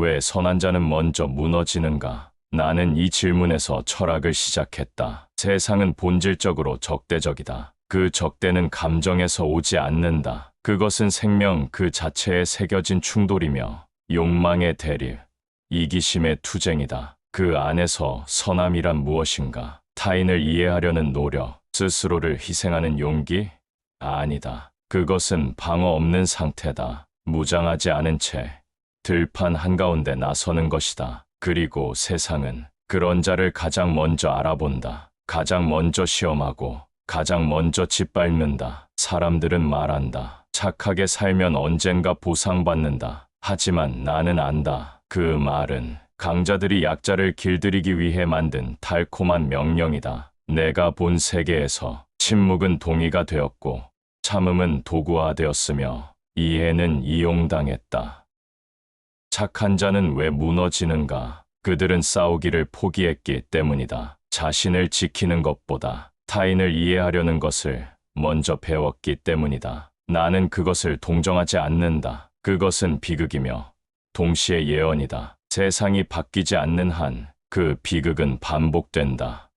왜 선한 자는 먼저 무너지는가? 나는 이 질문에서 철학을 시작했다. 세상은 본질적으로 적대적이다. 그 적대는 감정에서 오지 않는다. 그것은 생명 그 자체에 새겨진 충돌이며 욕망의 대립, 이기심의 투쟁이다. 그 안에서 선함이란 무엇인가? 타인을 이해하려는 노력, 스스로를 희생하는 용기? 아니다. 그것은 방어 없는 상태다. 무장하지 않은 채 들판 한가운데 나서는 것이다. 그리고 세상은 그런 자를 가장 먼저 알아본다. 가장 먼저 시험하고 가장 먼저 짓밟는다. 사람들은 말한다. 착하게 살면 언젠가 보상받는다. 하지만 나는 안다. 그 말은 강자들이 약자를 길들이기 위해 만든 달콤한 명령이다. 내가 본 세계에서 침묵은 동의가 되었고 참음은 도구화되었으며 이해는 이용당했다. 착한 자는 왜 무너지는가? 그들은 싸우기를 포기했기 때문이다. 자신을 지키는 것보다 타인을 이해하려는 것을 먼저 배웠기 때문이다. 나는 그것을 동정하지 않는다. 그것은 비극이며 동시에 예언이다. 세상이 바뀌지 않는 한 그 비극은 반복된다.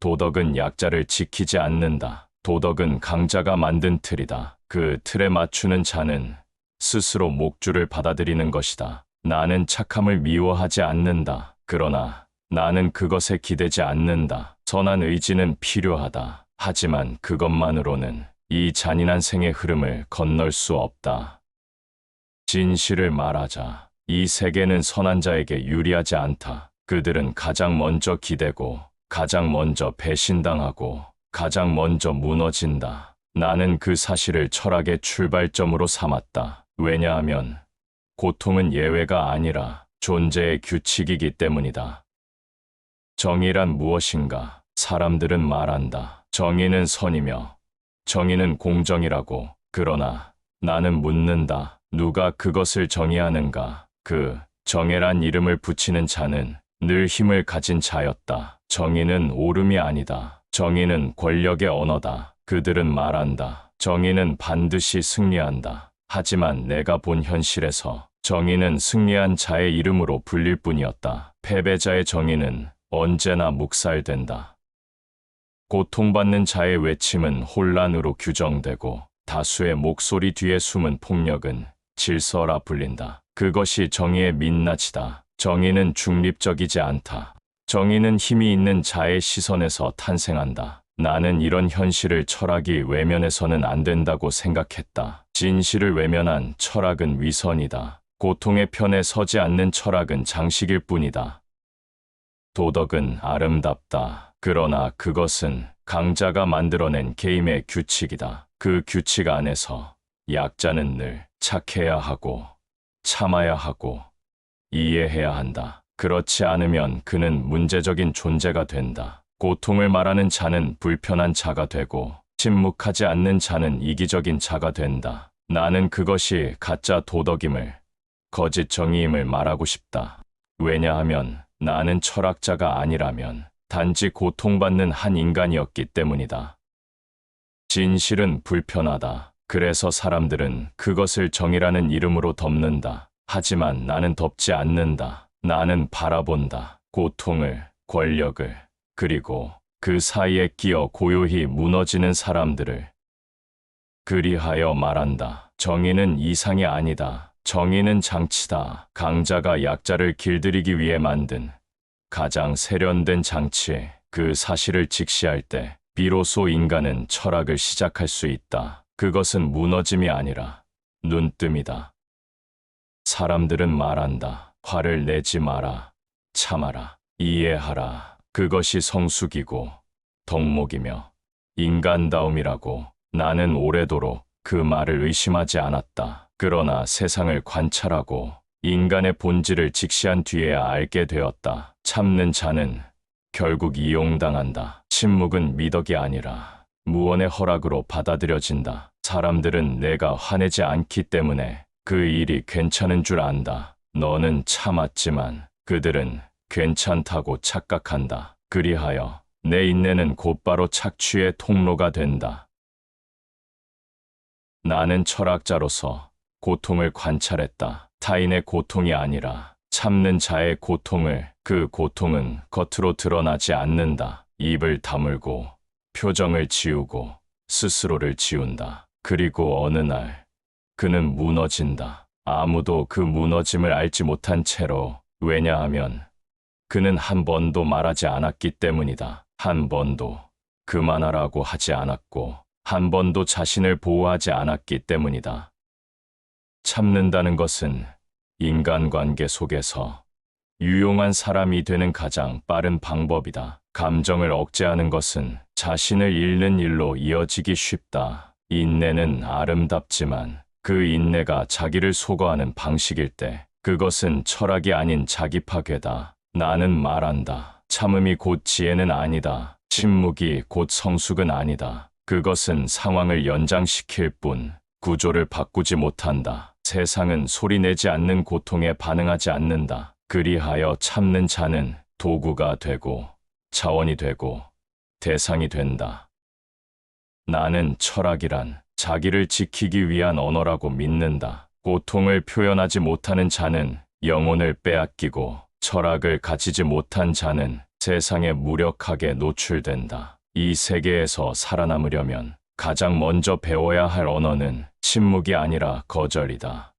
도덕은 약자를 지키지 않는다. 도덕은 강자가 만든 틀이다. 그 틀에 맞추는 자는 스스로 목줄을 받아들이는 것이다. 나는 착함을 미워하지 않는다. 그러나 나는 그것에 기대지 않는다. 선한 의지는 필요하다. 하지만 그것만으로는 이 잔인한 생의 흐름을 건널 수 없다. 진실을 말하자. 이 세계는 선한 자에게 유리하지 않다. 그들은 가장 먼저 기대고, 가장 먼저 배신당하고, 가장 먼저 무너진다. 나는 그 사실을 철학의 출발점으로 삼았다. 왜냐하면 고통은 예외가 아니라 존재의 규칙이기 때문이다. 정의란 무엇인가? 사람들은 말한다. 정의는 선이며 정의는 공정이라고. 그러나 나는 묻는다. 누가 그것을 정의하는가? 그 정의란 이름을 붙이는 자는 늘 힘을 가진 자였다. 정의는 옳음이 아니다. 정의는 권력의 언어다. 그들은 말한다. 정의는 반드시 승리한다. 하지만 내가 본 현실에서 정의는 승리한 자의 이름으로 불릴 뿐이었다. 패배자의 정의는 언제나 묵살된다. 고통받는 자의 외침은 혼란으로 규정되고 다수의 목소리 뒤에 숨은 폭력은 질서라 불린다. 그것이 정의의 민낯이다. 정의는 중립적이지 않다. 정의는 힘이 있는 자의 시선에서 탄생한다. 나는 이런 현실을 철학이 외면해서는 안 된다고 생각했다. 진실을 외면한 철학은 위선이다. 고통의 편에 서지 않는 철학은 장식일 뿐이다. 도덕은 아름답다. 그러나 그것은 강자가 만들어낸 게임의 규칙이다. 그 규칙 안에서 약자는 늘 착해야 하고, 참아야 하고, 이해해야 한다. 그렇지 않으면 그는 문제적인 존재가 된다. 고통을 말하는 자는 불편한 자가 되고, 침묵하지 않는 자는 이기적인 자가 된다. 나는 그것이 가짜 도덕임을, 거짓 정의임을 말하고 싶다. 왜냐하면 나는 철학자가 아니라면 단지 고통받는 한 인간이었기 때문이다. 진실은 불편하다. 그래서 사람들은 그것을 정의라는 이름으로 덮는다. 하지만 나는 덮지 않는다. 나는 바라본다. 고통을, 권력을, 그리고 그 사이에 끼어 고요히 무너지는 사람들을 그리하여 말한다. 정의는 이상이 아니다. 정의는 장치다. 강자가 약자를 길들이기 위해 만든 가장 세련된 장치에 그 사실을 직시할 때 비로소 인간은 철학을 시작할 수 있다. 그것은 무너짐이 아니라 눈뜸이다. 사람들은 말한다. 화를 내지 마라. 참아라. 이해하라. 그것이 성숙이고 덕목이며 인간다움이라고 나는 오래도록 그 말을 의심하지 않았다. 그러나 세상을 관찰하고 인간의 본질을 직시한 뒤에야 알게 되었다. 참는 자는 결국 이용당한다. 침묵은 미덕이 아니라 무언의 허락으로 받아들여진다. 사람들은 내가 화내지 않기 때문에 그 일이 괜찮은 줄 안다. 너는 참았지만 그들은 괜찮다고 착각한다. 그리하여 내 인내는 곧바로 착취의 통로가 된다. 나는 철학자로서 고통을 관찰했다. 타인의 고통이 아니라 참는 자의 고통을, 그 고통은 겉으로 드러나지 않는다. 입을 다물고, 표정을 지우고, 스스로를 지운다. 그리고 어느 날, 그는 무너진다. 아무도 그 무너짐을 알지 못한 채로, 왜냐하면, 그는 한 번도 말하지 않았기 때문이다. 한 번도 그만하라고 하지 않았고, 한 번도 자신을 보호하지 않았기 때문이다. 참는다는 것은 인간관계 속에서 유용한 사람이 되는 가장 빠른 방법이다. 감정을 억제하는 것은 자신을 잃는 일로 이어지기 쉽다. 인내는 아름답지만 그 인내가 자기를 소거하는 방식일 때 그것은 철학이 아닌 자기 파괴다. 나는 말한다. 참음이 곧 지혜는 아니다. 침묵이 곧 성숙은 아니다. 그것은 상황을 연장시킬 뿐 구조를 바꾸지 못한다. 세상은 소리내지 않는 고통에 반응하지 않는다. 그리하여 참는 자는 도구가 되고 자원이 되고 대상이 된다. 나는 철학이란 자기를 지키기 위한 언어라고 믿는다. 고통을 표현하지 못하는 자는 영혼을 빼앗기고 철학을 가지지 못한 자는 세상에 무력하게 노출된다. 이 세계에서 살아남으려면 가장 먼저 배워야 할 언어는 침묵이 아니라 거절이다.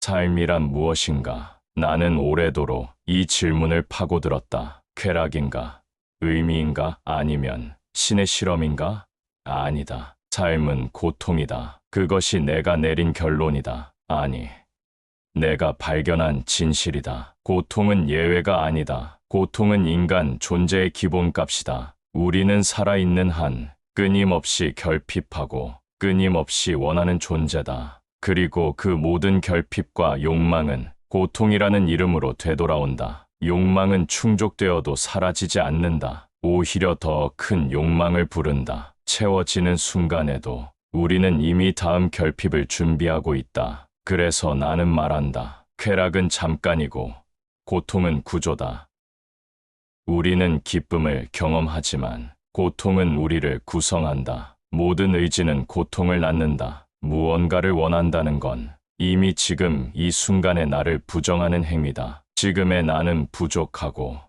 삶이란 무엇인가? 나는 오래도록 이 질문을 파고들었다. 쾌락인가? 의미인가? 아니면 신의 실험인가? 아니다. 삶은 고통이다. 그것이 내가 내린 결론이다. 아니, 내가 발견한 진실이다. 고통은 예외가 아니다. 고통은 인간 존재의 기본값이다. 우리는 살아있는 한 끊임없이 결핍하고 끊임없이 원하는 존재다. 그리고 그 모든 결핍과 욕망은 고통이라는 이름으로 되돌아온다. 욕망은 충족되어도 사라지지 않는다. 오히려 더 큰 욕망을 부른다. 채워지는 순간에도 우리는 이미 다음 결핍을 준비하고 있다. 그래서 나는 말한다. 쾌락은 잠깐이고 고통은 구조다. 우리는 기쁨을 경험하지만 고통은 우리를 구성한다. 모든 의지는 고통을 낳는다. 무언가를 원한다는 건 이미 지금 이 순간의 나를 부정하는 행위다. 지금의 나는 부족하고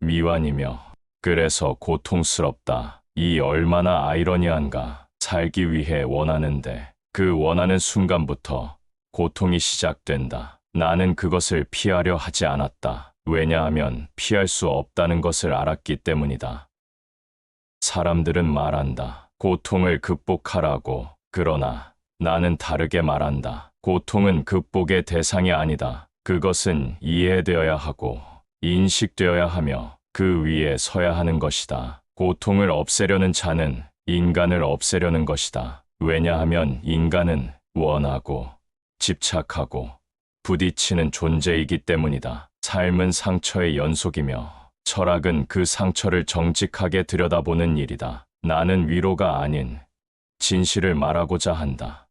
미완이며 그래서 고통스럽다. 이 얼마나 아이러니한가. 살기 위해 원하는데 그 원하는 순간부터 고통이 시작된다. 나는 그것을 피하려 하지 않았다. 왜냐하면 피할 수 없다는 것을 알았기 때문이다. 사람들은 말한다. 고통을 극복하라고. 그러나 나는 다르게 말한다. 고통은 극복의 대상이 아니다. 그것은 이해되어야 하고 인식되어야 하며 그 위에 서야 하는 것이다. 고통을 없애려는 자는 인간을 없애려는 것이다. 왜냐하면 인간은 원하고 집착하고 부딪히는 존재이기 때문이다. 삶은 상처의 연속이며 철학은 그 상처를 정직하게 들여다보는 일이다. 나는 위로가 아닌 진실을 말하고자 한다.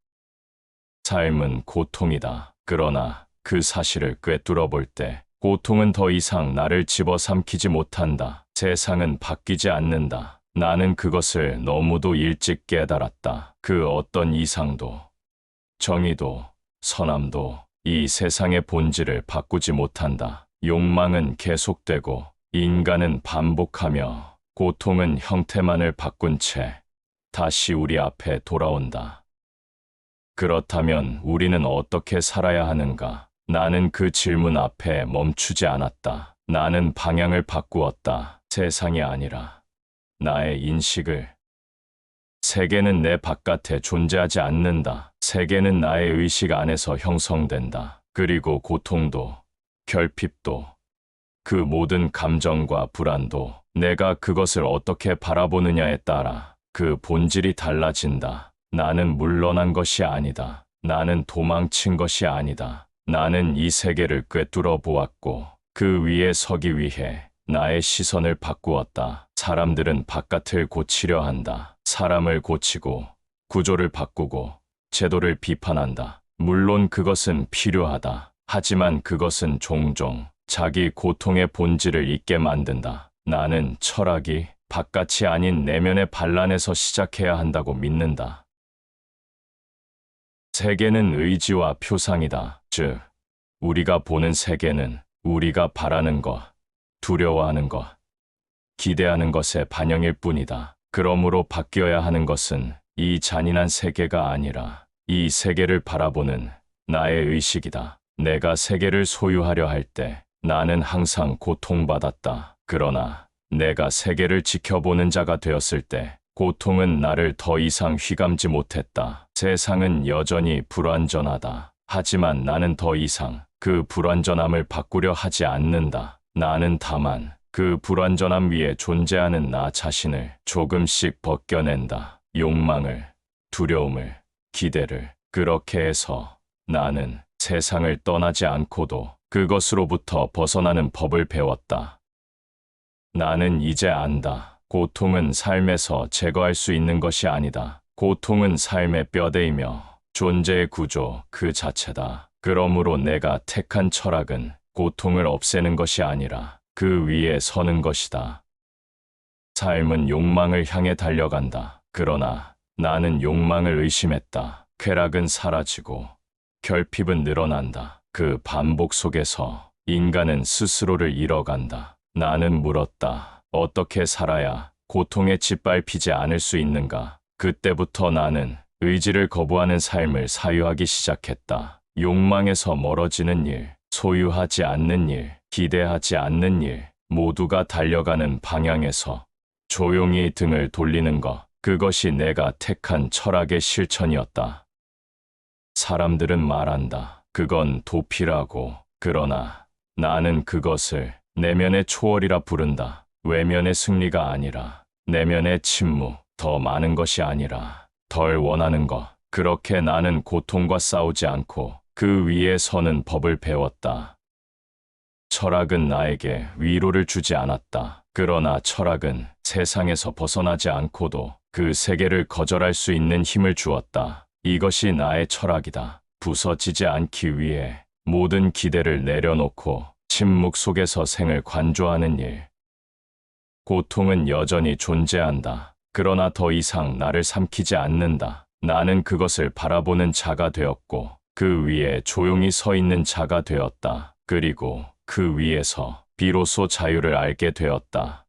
삶은 고통이다. 그러나 그 사실을 꿰뚫어 볼 때 고통은 더 이상 나를 집어삼키지 못한다. 세상은 바뀌지 않는다. 나는 그것을 너무도 일찍 깨달았다. 그 어떤 이상도, 정의도, 선함도 이 세상의 본질을 바꾸지 못한다. 욕망은 계속되고 인간은 반복하며 고통은 형태만을 바꾼 채 다시 우리 앞에 돌아온다. 그렇다면 우리는 어떻게 살아야 하는가? 나는 그 질문 앞에 멈추지 않았다. 나는 방향을 바꾸었다. 세상이 아니라 나의 인식을. 세계는 내 바깥에 존재하지 않는다. 세계는 나의 의식 안에서 형성된다. 그리고 고통도, 결핍도, 그 모든 감정과 불안도 내가 그것을 어떻게 바라보느냐에 따라 그 본질이 달라진다. 나는 물러난 것이 아니다. 나는 도망친 것이 아니다. 나는 이 세계를 꿰뚫어 보았고 그 위에 서기 위해 나의 시선을 바꾸었다. 사람들은 바깥을 고치려 한다. 사람을 고치고 구조를 바꾸고 제도를 비판한다. 물론 그것은 필요하다. 하지만 그것은 종종 자기 고통의 본질을 잊게 만든다. 나는 철학이 바깥이 아닌 내면의 반란에서 시작해야 한다고 믿는다. 세계는 의지와 표상이다. 즉, 우리가 보는 세계는 우리가 바라는 것, 두려워하는 것, 기대하는 것의 반영일 뿐이다. 그러므로 바뀌어야 하는 것은 이 잔인한 세계가 아니라 이 세계를 바라보는 나의 의식이다. 내가 세계를 소유하려 할 때 나는 항상 고통받았다. 그러나 내가 세계를 지켜보는 자가 되었을 때 고통은 나를 더 이상 휘감지 못했다. 세상은 여전히 불완전하다. 하지만 나는 더 이상 그 불완전함을 바꾸려 하지 않는다. 나는 다만 그 불완전함 위에 존재하는 나 자신을 조금씩 벗겨낸다. 욕망을, 두려움을, 기대를. 그렇게 해서 나는 세상을 떠나지 않고도 그것으로부터 벗어나는 법을 배웠다. 나는 이제 안다. 고통은 삶에서 제거할 수 있는 것이 아니다. 고통은 삶의 뼈대이며 존재의 구조 그 자체다. 그러므로 내가 택한 철학은 고통을 없애는 것이 아니라 그 위에 서는 것이다. 삶은 욕망을 향해 달려간다. 그러나 나는 욕망을 의심했다. 쾌락은 사라지고 결핍은 늘어난다. 그 반복 속에서 인간은 스스로를 잃어간다. 나는 물었다. 어떻게 살아야 고통에 짓밟히지 않을 수 있는가? 그때부터 나는 의지를 거부하는 삶을 사유하기 시작했다. 욕망에서 멀어지는 일, 소유하지 않는 일, 기대하지 않는 일, 모두가 달려가는 방향에서 조용히 등을 돌리는 것, 그것이 내가 택한 철학의 실천이었다. 사람들은 말한다. 그건 도피라고. 그러나 나는 그것을 내면의 초월이라 부른다. 외면의 승리가 아니라 내면의 침묵, 더 많은 것이 아니라 덜 원하는 것. 그렇게 나는 고통과 싸우지 않고 그 위에 서는 법을 배웠다. 철학은 나에게 위로를 주지 않았다. 그러나 철학은 세상에서 벗어나지 않고도 그 세계를 거절할 수 있는 힘을 주었다. 이것이 나의 철학이다. 부서지지 않기 위해 모든 기대를 내려놓고 침묵 속에서 생을 관조하는 일. 고통은 여전히 존재한다. 그러나 더 이상 나를 삼키지 않는다. 나는 그것을 바라보는 자가 되었고 그 위에 조용히 서 있는 자가 되었다. 그리고 그 위에서 비로소 자유를 알게 되었다.